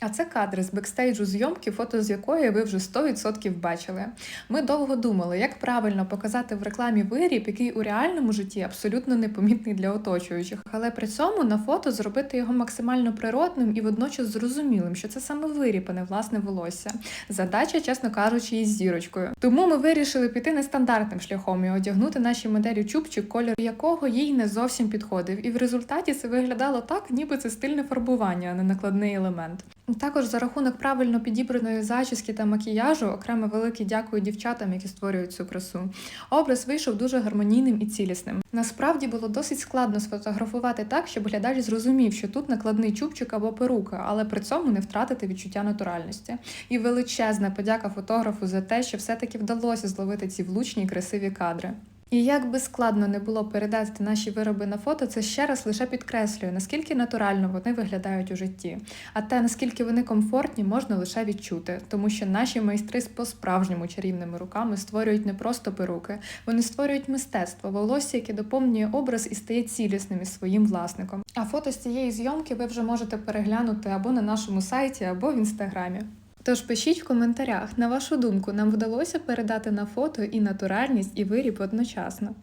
А це кадри з бекстейджу зйомки, фото з якої ви вже 100% бачили. Ми довго думали, як правильно показати в рекламі виріб, який у реальному житті абсолютно непомітний для оточуючих, але при цьому на фото зробити його максимально природним і водночас зрозумілим, що це саме виріб, а не власне волосся. Задача, чесно кажучи, із зірочкою. Тому ми вирішили піти нестандартним шляхом і одягнути нашій моделі чубчик, колір якого їй не зовсім підходив. І в результаті це виглядало так, ніби це стильне фарбування, а не накладний елемент. Також за рахунок правильно підібраної зачіски та макіяжу окремо велике дякую дівчатам, які створюють цю красу. Образ вийшов дуже гармонійним і цілісним. Насправді було досить складно сфотографувати так, щоб глядач зрозумів, що тут накладний чубчик або перука, але при цьому не втратити відчуття натуральності. І величезна подяка фотографу за те, що все-таки вдалося зловити ці влучні і красиві кадри. І як би складно не було передати наші вироби на фото, це ще раз лише підкреслює, наскільки натурально вони виглядають у житті. А те, наскільки вони комфортні, можна лише відчути, тому що наші майстри з по-справжньому чарівними руками створюють не просто перуки, вони створюють мистецтво, волосся, яке доповнює образ і стає цілісним із своїм власником. А фото з цієї зйомки ви вже можете переглянути або на нашому сайті, або в інстаграмі. Тож пишіть в коментарях, на вашу думку, нам вдалося передати на фото і натуральність, і виріб одночасно.